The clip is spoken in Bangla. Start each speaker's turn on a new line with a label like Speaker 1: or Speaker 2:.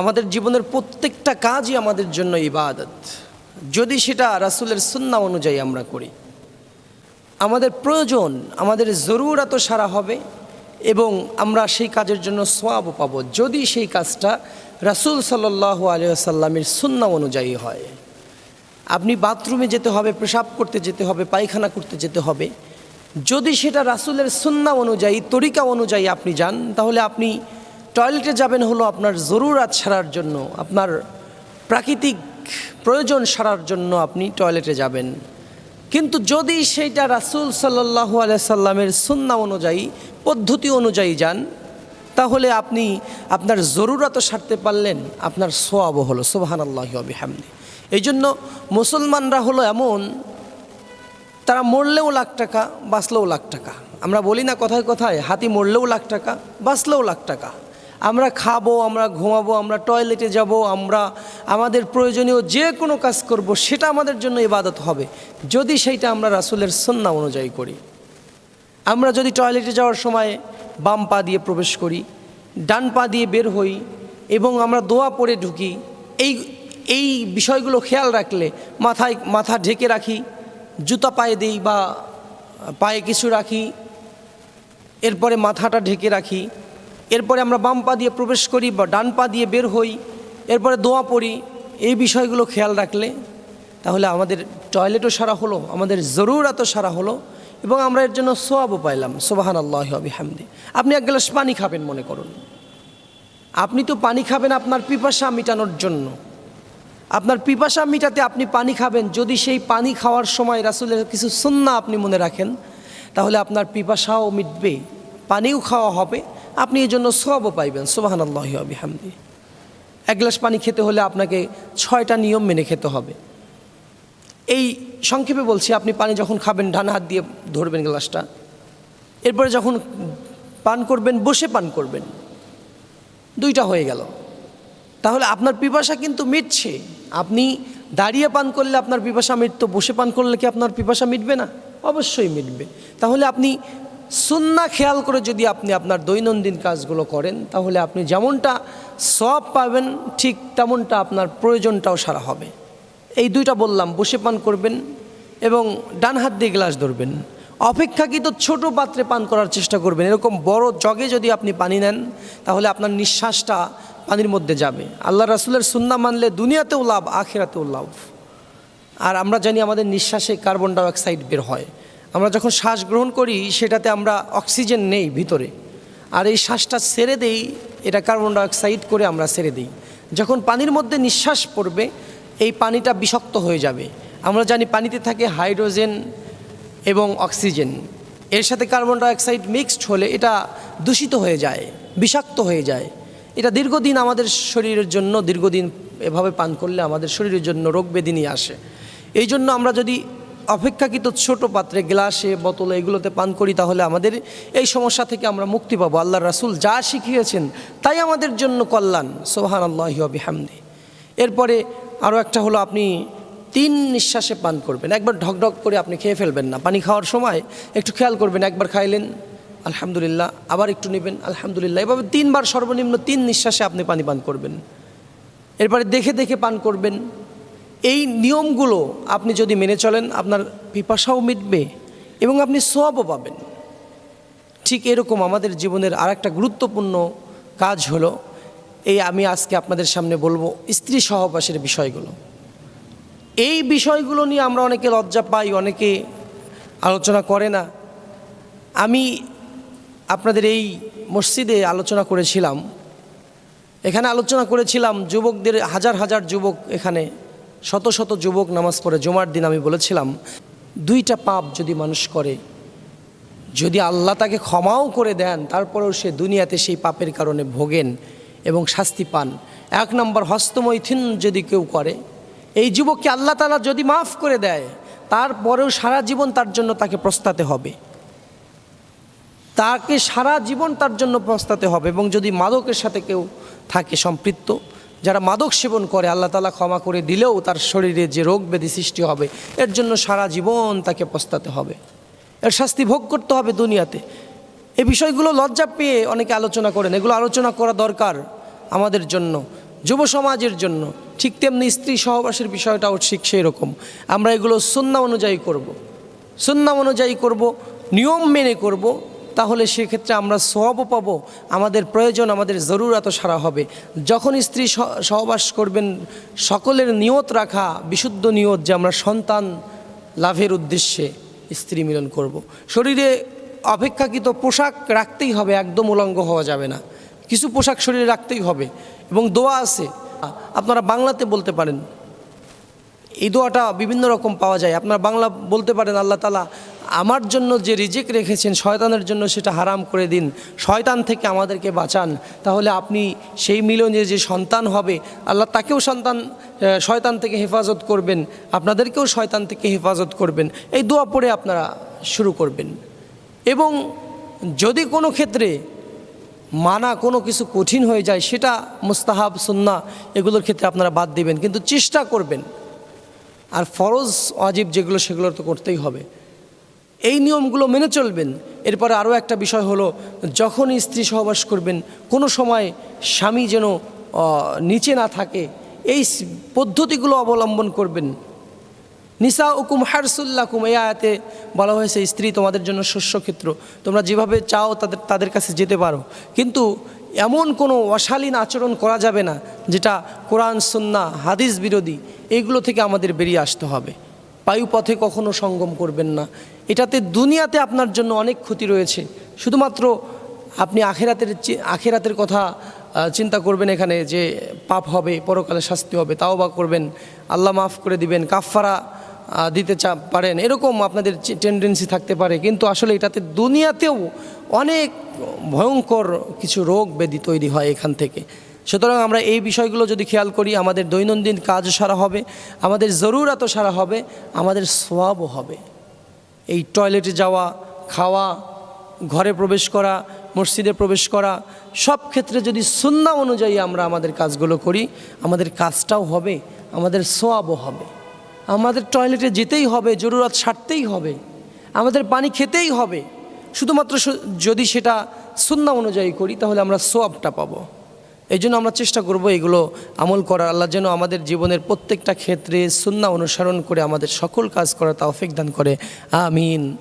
Speaker 1: আমাদের জীবনের প্রত্যেকটা কাজই আমাদের জন্য ইবাদত। যদি সেটা রাসূলের সুন্না অনুযায়ী আমরা করি, আমাদের প্রয়োজন, আমাদের জরুরাত সারা হবে এবং আমরা সেই কাজের জন্য সোয়াবও পাবো। যদি সেই কাজটা রাসূল সাল্লাহ আলিয়াল্লামের সুন্না অনুযায়ী হয়, আপনি বাথরুমে যেতে হবে, পেশাব করতে যেতে হবে, পায়খানা করতে যেতে হবে, যদি সেটা রাসূলের সুন্না অনুযায়ী, তরিকা অনুযায়ী আপনি যান, তাহলে আপনি টয়লেটে যাবেন হলো আপনার জরুরাত সারার জন্য, আপনার প্রাকৃতিক প্রয়োজন সারার জন্য আপনি টয়লেটে যাবেন। কিন্তু যদি সেইটা রাসূল সাল্লাহ সাল্লামের সুন্না অনুযায়ী, পদ্ধতি অনুযায়ী যান, তাহলে আপনি আপনার জরুরত সারতে পারলেন, আপনার সোয়াবও হলো সোবাহান আল্লাহ হামদি এই জন্য মুসলমানরা হলো এমন, তারা মরলেও লাখ টাকা, বাঁচলেও লাখ টাকা। আমরা বলি না কথায় কথায়, হাতি মরলেও লাখ টাকা, বাঁচলেও লাখ টাকা। আমরা খাব, আমরা ঘুমাবো, আমরা টয়লেটে যাব, আমরা আমাদের প্রয়োজনীয় যে কোনো কাজ করব, সেটা আমাদের জন্য ইবাদত হবে। যদি সেইটা আমরা রাসুলের সন্না অনুযায়ী করি। আমরা যদি টয়লেটে যাওয়ার সময় বাম পা দিয়ে প্রবেশ করি, ডান পা দিয়ে বের হই এবং আমরা দোয়া পরে ঢুকি, এই এই বিষয়গুলো খেয়াল রাখলে মাথায়, মাথা ঢেকে রাখি, জুতা পায়ে দিই বা পায়ে কিছু রাখি, এরপরে মাথাটা ঢেকে রাখি এরপরে আমরা বাম পা দিয়ে প্রবেশ করি বা ডান পা দিয়ে বের হই, এরপরে দোয়া পড়ি, এই বিষয়গুলো খেয়াল রাখলে তাহলে আমাদের টয়লেটও সারা হলো, আমাদের জরুরাতও সারা হলো এবং আমরা এর জন্য সোয়াবও পাইলাম। সোবাহান আল্লাহ হামদি আপনি এক গ্লাস পানি খাবেন মনে করুন। আপনি তো পানি খাবেন আপনার পিপাসা মেটানোর জন্য। আপনার পিপাসা মিটাতে আপনি পানি খাবেন, যদি সেই পানি খাওয়ার সময় রাসুলের কিছু সুন্না আপনি মনে রাখেন, তাহলে আপনার পিপাসাও মিটবে পানিও খাওয়া হবে আপনি এই জন্য সবও পাইবেন সোবাহান আল্লাহ হামদি এক গ্লাস পানি খেতে হলে আপনাকে ছয়টা নিয়ম মেনে খেতে হবে। এই সংক্ষেপে বলছি, আপনি পানি যখন খাবেন, ডান হাত দিয়ে ধরবেন গ্লাসটা। এরপরে যখন পান করবেন, বসে পান করবেন। দুইটা হয়ে গেল। তাহলে আপনার পিপাসা কিন্তু মিটছে। আপনি দাঁড়িয়ে পান করলে আপনার পিপাসা মিটতো, বসে পান করলে কি আপনার পিপাসা মিটবে না? অবশ্যই মিটবে। তাহলে আপনি সুন্না খেয়াল করে যদি আপনি আপনার দৈনন্দিন কাজগুলো করেন, তাহলে আপনি যেমনটা সব পাবেন, ঠিক তেমনটা আপনার প্রয়োজনটাও সারা হবে। এই দুইটা বললাম, বসে পান করবেন এবং ডান হাত দিয়ে গ্লাস ধরবেন। অপেক্ষাকৃত ছোট পাত্রে পান করার চেষ্টা করবেন। এরকম বড় জগে যদি আপনি পানি নেন, তাহলে আপনার নিঃশ্বাসটা পানির মধ্যে যাবে। আল্লাহ রাসুলের সুন্না মানলে দুনিয়াতেও লাভ, আখেরাতেও লাভ। আর আমরা জানি আমাদের নিঃশ্বাসে কার্বন ডাইঅক্সাইড বের হয়। আমরা যখন শ্বাস গ্রহণ করি, সেটাতে আমরা অক্সিজেন নেই ভিতরে। আর এই শ্বাসটা ছেড়ে দেই, এটা কার্বন ডাইঅক্সাইড করে আমরা ছেড়ে দিই। যখন পানির মধ্যে নিঃশ্বাস পড়বে, এই পানিটা বিষাক্ত হয়ে যাবে। আমরা জানি পানিতে থাকে হাইড্রোজেন এবং অক্সিজেন। এর সাথে কার্বন ডাইঅক্সাইড মিক্সড হলে এটা দূষিত হয়ে যায়, বিষাক্ত হয়ে যায়। এটা দীর্ঘদিন আমাদের শরীরের জন্য, দীর্ঘদিন এভাবে পান করলে আমাদের শরীরের জন্য রোগ নিয়ে আসে। এই জন্য আমরা যদি অপেক্ষাকৃত ছোট পাত্রে গ্লাসে, বোতলে এগুলোতে পান করি, তাহলে আমাদের এই সমস্যা থেকে আমরা মুক্তি পাবো। আল্লাহ রাসুল যা শিখিয়েছেন, তাই আমাদের জন্য কল্যাণ। সোহান আল্লাহ হামদি এরপরে আরও একটা হলো, আপনি তিন নিঃশ্বাসে পান করবেন। একবার ঢকঢক করে আপনি খেয়ে ফেলবেন না। পানি খাওয়ার সময় একটু খেয়াল করবেন, একবার খাইলেন, আলহামদুলিল্লাহ, আবার একটু নেবেন, আলহামদুলিল্লাহ। এভাবে তিনবার সর্বনিম্ন তিন নিঃশ্বাসে আপনি পানি পান করবেন। এরপরে দেখে দেখে পান করবেন। এই নিয়মগুলো আপনি যদি মেনে চলেন, আপনার পিপাসাও মিটবে এবং আপনি সোয়াবও পাবেন। ঠিক এরকম আমাদের জীবনের আর একটা গুরুত্বপূর্ণ কাজ হলো, এই আমি আজকে আপনাদের সামনে বলব স্ত্রী সহবাসের বিষয়গুলো। এই বিষয়গুলো নিয়ে আমরা অনেকে লজ্জা পাই, অনেকে আলোচনা করে না। আমি আপনাদের এই মসজিদে আলোচনা করেছিলাম। এখানে আলোচনা করেছিলাম যুবকদের, হাজার হাজার যুবক এখানে শত শত যুবক নামাজ পড়ে জমার দিন আমি বলেছিলাম, দুইটা পাপ যদি মানুষ করে, যদি আল্লাহ তাকে ক্ষমাও করে দেন, তারপরেও সে দুনিয়াতে সেই পাপের কারণে ভোগেন এবং শাস্তি পান। এক নম্বর, হস্তমৈথিন যদি কেউ করে, এই যুবককে আল্লাহ তালা যদি মাফ করে দেয়, তারপরেও সারা জীবন তার জন্য তাকে প্রস্তাতে হবে। তাকে সারা জীবন তার জন্য প্রস্তাতে হবে এবং যদি মাদকের সাথে কেউ থাকে সম্পৃক্ত যারা মাদক সেবন করে, আল্লাহ তালা ক্ষমা করে দিলেও তার শরীরে যে রোগ ব্যাধি সৃষ্টি হবে, এর জন্য সারা জীবন তাকে পস্তাতে হবে। এর শাস্তি ভোগ করতে হবে দুনিয়াতে। এই বিষয়গুলো লজ্জা পেয়ে অনেকে আলোচনা করেন, এগুলো আলোচনা করা দরকার আমাদের জন্য, যুব সমাজের জন্য। ঠিক তেমনি স্ত্রী সহবাসের বিষয়টাও ঠিক সেই রকম আমরা এগুলো সুন্না অনুযায়ী করব। সুন্না অনুযায়ী করব, নিয়ম মেনে করব তাহলে সেক্ষেত্রে আমরা সবও পাবো, আমাদের প্রয়োজন, আমাদের জরুরত সারা হবে। যখন স্ত্রী সহবাস করবেন, সকলের নিয়ত রাখা, বিশুদ্ধ নিয়ত যে আমরা সন্তান লাভের উদ্দেশ্যে স্ত্রী মিলন করব। শরীরে অপেক্ষাকৃত পোশাক রাখতেই হবে, একদম উলঙ্গ হওয়া যাবে না। কিছু পোশাক শরীরে রাখতেই হবে এবং দোয়া আছে। আপনারা বাংলাতে বলতে পারেন। এই দোয়াটা বিভিন্ন রকম পাওয়া যায়। আপনারা বাংলা বলতে পারেন, আল্লাহ তালা আমার জন্য যে রিজেক রেখেছেন শয়তানের জন্য সেটা হারাম করে দিন। শয়তান থেকে আমাদেরকে বাঁচান। তাহলে আপনি সেই মিলনে যে সন্তান হবে, আল্লাহ তাকেও সন্তান শয়তান থেকে হেফাজত করবেন। আপনাদেরকেও শয়তান থেকে হেফাজত করবেন। এই দোয়া পড়ে আপনারা শুরু করবেন। এবং যদি কোনো ক্ষেত্রে মানা কোনো কিছু কঠিন হয়ে যায়, সেটা মুস্তাহাব সুন্না এগুলোর ক্ষেত্রে আপনারা বাদ দিবেন। কিন্তু চেষ্টা করবেন। আর ফরজ অজীব যেগুলো, সেগুলো তো করতেই হবে। এই নিয়মগুলো মেনে চলবেন। এরপরে আরও একটা বিষয় হলো যখন স্ত্রী সহবাস করবেন, কোনো সময় স্বামী যেন নিচে না থাকে, এই পদ্ধতিগুলো অবলম্বন করবেন। নিসা উকুম হারসুল্লাকুম, এই আয়াতে বলা হয়েছে, স্ত্রী তোমাদের জন্য শস্যক্ষেত্র তোমরা যেভাবে চাও তাদের তাদের কাছে যেতে পারো। কিন্তু এমন কোনো অশালীন আচরণ করা যাবে না, যেটা কোরআন সুন্না হাদিস বিরোধী, এগুলো থেকে আমাদের বেরিয়ে আসতে হবে। বায়ুপথে কখনো সঙ্গম করবেন না। এটাতে দুনিয়াতে আপনার জন্য অনেক ক্ষতি রয়েছে। শুধুমাত্র আপনি আখেরাতের আখেরাতের কথা চিন্তা করবেন এখানে যে পাপ হবে, পরকালে শাস্তি হবে, তাও বা করবেন। আল্লাহ মাফ করে দিবেন, কাফফারা দিতে চা, পারেন। এরকম আপনাদের টেন্ডেন্সি থাকতে পারে। কিন্তু আসলে এটাতে দুনিয়াতেও অনেক ভয়ঙ্কর কিছু রোগ ব্যাধি তৈরি হয় এখান থেকে। সুতরাং আমরা এই বিষয়গুলো যদি খেয়াল করি, আমাদের দৈনন্দিন কাজ সারা হবে, আমাদের জরুরাতও সারা হবে, আমাদের সোয়াবও হবে। এই টয়লেটে যাওয়া, খাওয়া, ঘরে প্রবেশ করা, মসজিদে প্রবেশ করা, সব ক্ষেত্রে যদি সুন্না অনুযায়ী আমরা আমাদের কাজগুলো করি, আমাদের কাজটাও হবে, আমাদের সোয়াবও হবে। আমাদের টয়লেটে যেতেই হবে, জরুরত সারতেই হবে, আমাদের পানি খেতেই হবে। শুধুমাত্র যদি সেটা সুন্না অনুযায়ী করি, তাহলে আমরা সোয়াবটা পাবো। এই জন্য আমরা চেষ্টা করব এগুলো আমল করার। আল্লাহ যেন আমাদের জীবনের প্রত্যেকটা ক্ষেত্রে সুন্না অনুসরণ করে আমাদের সকল কাজ করার তাও দান করে। আমিন।